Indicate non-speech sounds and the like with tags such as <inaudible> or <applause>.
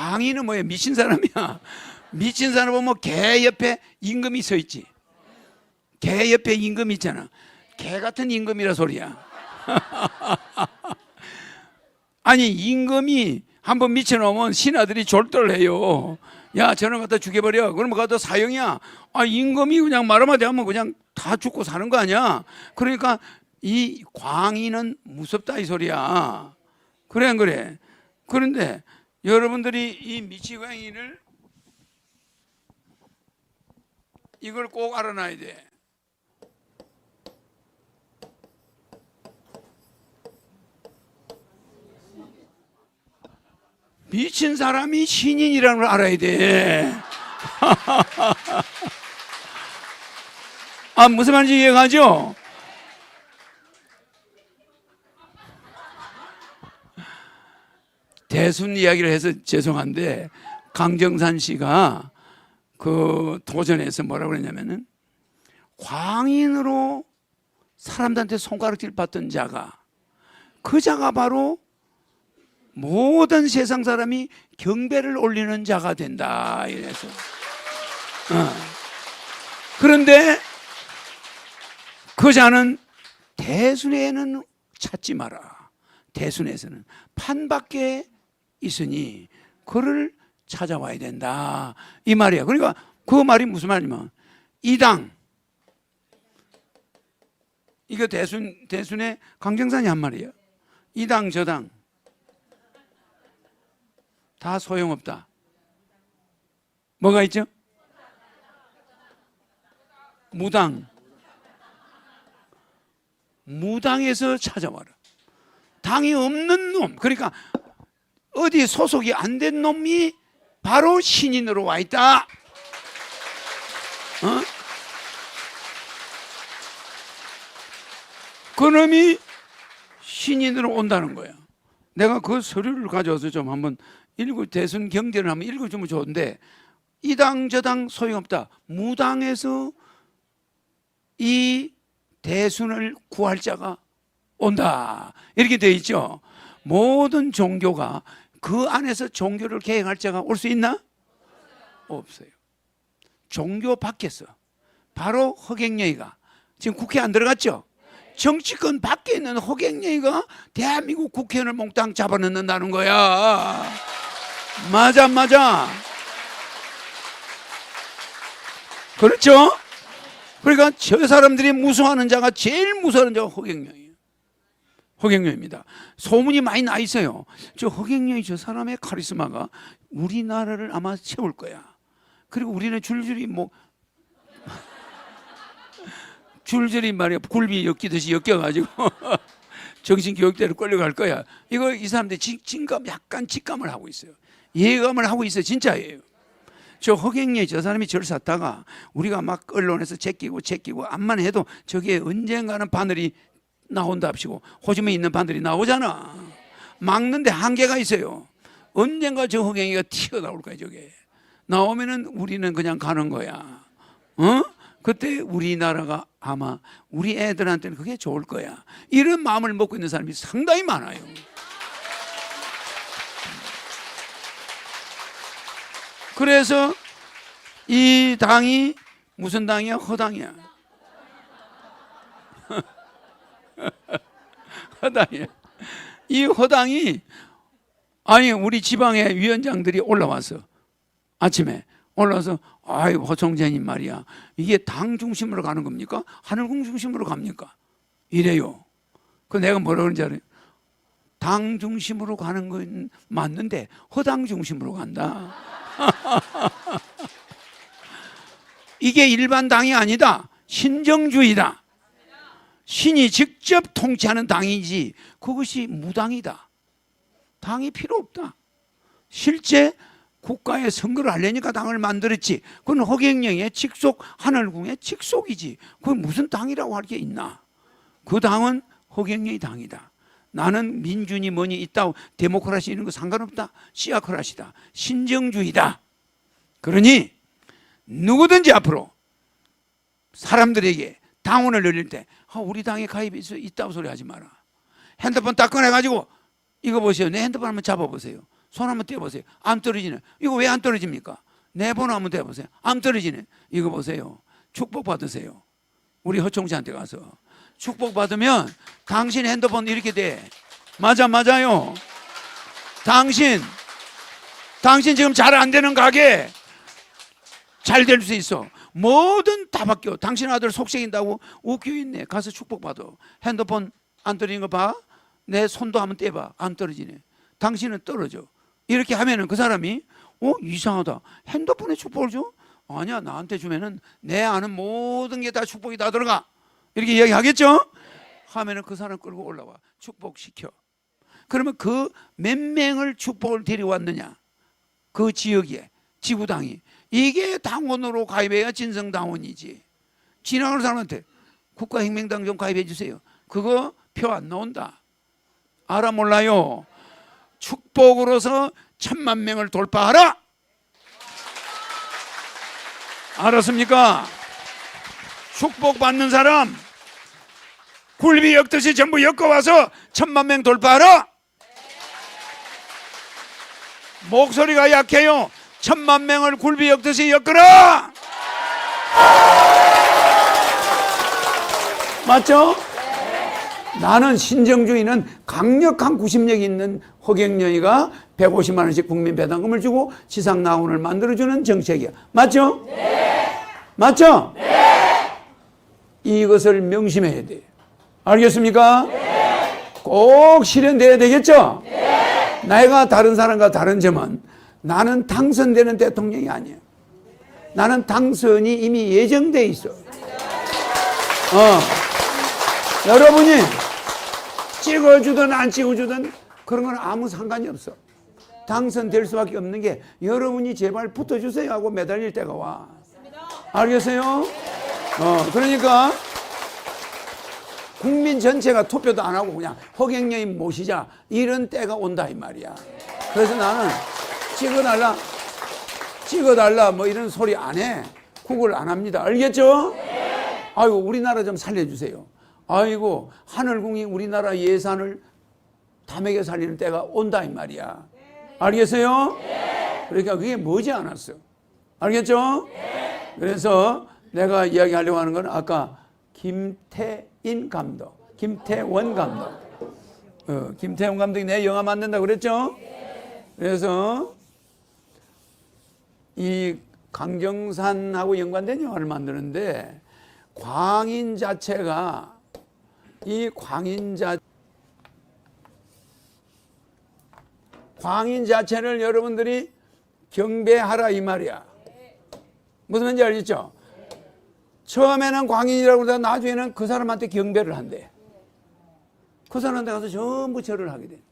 광인은 뭐야 미친 사람이야. <laughs> 미친 사람 보면 개 옆에 임금이 서 있지. 개 옆에 임금 있잖아. 개 같은 임금이라 소리야. <laughs> 아니 임금이 한번 미쳐놓으면 신하들이 졸도를 해요. 야 저놈 갖다 죽여버려. 그러면 갖다 사형이야. 아 임금이 그냥 말 한마디 하면 그냥 다 죽고 사는 거 아니야. 그러니까 이 광인은 무섭다 이 소리야. 그래 안 그래? 그런데 여러분들이 이 미치광이를 이걸 꼭 알아놔야 돼. 미친 사람이 신인이라는 걸 알아야 돼. <laughs> 아, 무슨 말인지 이해가죠? 대순 이야기를 해서 죄송한데 강정산 씨가 그 도전에서 뭐라고 그랬냐면은 광인으로 사람들한테 손가락질 받던 자가 그 자가 바로 모든 세상 사람이 경배를 올리는 자가 된다 이래서 어. 그런데 그 자는 대순에는 찾지 마라 대순에서는 판밖에 있으니 그를 찾아와야 된다 이 말이야 그러니까 그 말이 무슨 말이냐면 이당 이거 대순 대순의 강정산이 한 말이에요 이당 저당 다 소용없다. 뭐가 있죠? 무당. 무당에서 찾아와라. 당이 없는 놈. 그러니까 어디 소속이 안 된 놈이 바로 신인으로 와 있다. 어? 그 놈이 신인으로 온다는 거야. 내가 그 서류를 가져와서 좀 한번 읽고 대선 경제를 한번 읽어주면 좋은데 이 당 저 당 소용없다. 무당에서 이 대순을 구할 자가 온다. 이렇게 돼 있죠. 모든 종교가 그 안에서 종교를 계획할 자가 올 수 있나? 없어요. 종교 밖에서 바로 허경영이가 지금 국회 안 들어갔죠? 정치권 밖에 있는 허경영이가 대한민국 국회의원을 몽땅 잡아넣는다는 거야. 맞아, 맞아. 그렇죠? 그러니까 저 사람들이 무서워하는 자가 제일 무서워하는 자가 허경영이에요. 허경영입니다. 소문이 많이 나 있어요. 저 허경영이 저 사람의 카리스마가 우리나라를 아마 채울 거야. 그리고 우리는 줄줄이 뭐 <laughs> 줄줄이 말이야 굴비 엮이듯이 엮여가지고 <laughs> 정신교육대로 끌려갈 거야. 이거 이 사람들이 진- 진감 약간 직감을 하고 있어요. 예감을 하고 있어요. 진짜예요. 저 허경영 저 사람이 절 샀다가 우리가 막 언론에서 제끼고 제끼고 암만 해도 저게 언젠가는 바늘이 나온답시고 호주머니 있는 바늘이 나오잖아. 막는데 한계가 있어요. 언젠가 저 허경이가 튀어나올 거야 저게. 나오면은 우리는 그냥 가는 거야. 어? 그때 우리나라가 아마 우리 애들한테는 그게 좋을 거야. 이런 마음을 먹고 있는 사람이 상당히 많아요. 그래서 이 당이 무슨 당이야? 허당이야. <laughs> <laughs> 허당이야. 이 허당이 아니 우리 지방의 위원장들이 올라와서 아침에 올라와서 아이 호총재님 말이야 이게 당 중심으로 가는 겁니까? 하늘궁 중심으로 갑니까? 이래요. 그 내가 뭐라 그런지 알아요? 당 중심으로 가는 건 맞는데 허당 중심으로 간다. <laughs> 이게 일반 당이 아니다. 신정주의다. 신이 직접 통치하는 당이지 그것이 무당이다. 당이 필요 없다. 실제 국가에 선거를 하려니까 당을 만들었지. 그건 허경영의 직속 하늘궁의 직속이지. 그건 무슨 당이라고 할 게 있나? 그 당은 허경영의 당이다. 나는 민주니 뭐니 있다고 데모크라시 이런 거 상관없다. 시아크라시다. 신정주의다. 그러니 누구든지 앞으로 사람들에게 당원을 늘릴 때 아, 우리 당에 가입이 있다고 소리 하지 마라. 핸드폰 딱 꺼내가지고 이거 보세요. 내 핸드폰 한번 잡아보세요. 손 한번 떼보세요. 안 떨어지네. 이거 왜 안 떨어집니까? 네번 한번 떼보세요. 안 떨어지네. 이거 보세요. 축복 받으세요. 우리 허총씨한테 가서 축복 받으면 당신 핸드폰 이렇게 돼. 맞아 맞아요. 당신 당신 지금 잘 안 되는 가게 잘 될 수 있어. 뭐든 다 바뀌어. 당신 아들 속색인다고 웃겨 있네. 가서 축복 받아. 핸드폰 안 떨어지는 거 봐. 내 손도 한번 떼봐. 안 떨어지네. 당신은 떨어져. 이렇게 하면은 그 사람이 어 이상하다. 핸드폰에 축복을 줘? 아니야 나한테 주면은 내 아는 모든 게 다 축복이 다 들어가. 이렇게 이야기하겠죠? 하면은 그 사람 끌고 올라와 축복시켜. 그러면 그 몇 명을 축복을 데려왔느냐? 그 지역에 지구당이 이게 당원으로 가입해야 진성당원이지. 지나가는 사람한테 국가혁명당 좀 가입해 주세요. 그거 표 안 나온다. 알아 몰라요. 축복으로서 천만 명을 돌파하라. 알았습니까? 축복 받는 사람 굴비 엮듯이 전부 엮어와서 천만 명 돌파하라. 목소리가 약해요. 천만 명을 굴비 엮듯이 엮어라. 맞죠? 나는 신정주의는 강력한 구심력이 있는 허경영이가 150만 원씩 국민 배당금을 주고 지상 나원을 만들어주는 정책이야. 맞죠? 맞죠? 이것을 명심해야 돼. 알겠습니까? 꼭 실현돼야 되겠죠? 내가 다른 사람과 다른 점은 나는 당선되는 대통령이 아니에요. 나는 당선이 이미 예정돼 있어. 어. 여러분이 찍어주든 안 찍어주든 그런 건 아무 상관이 없어. 당선될 수밖에 없는 게 여러분이 제발 붙어주세요 하고 매달릴 때가 와. 알겠어요? 어, 그러니까 국민 전체가 투표도 안 하고 그냥 허경영이 모시자 이런 때가 온다 이 말이야. 그래서 나는 찍어달라, 찍어달라 뭐 이런 소리 안 해. 구글 안 합니다. 알겠죠? 아이고 우리나라 좀 살려주세요. 아이고 하늘궁이 우리나라 예산을 다 먹여 살리는 때가 온다 이 말이야. 알겠어요? 그러니까 그게 머지 않았어. 알겠죠? 그래서 내가 이야기하려고 하는 건 아까 김태인 감독, 김태원 감독. 어, 김태원 감독이 내 영화 만든다고 그랬죠? 그래서 이 강정산하고 연관된 영화를 만드는데 광인 자체가 이 광인 자 광인 자체를 여러분들이 경배하라 이 말이야. 무슨 말인지 알겠죠? 처음에는 광인이라고 그러다 나중에는 그 사람한테 경배를 한대. 그 사람한테 가서 전부 절을 하게 돼.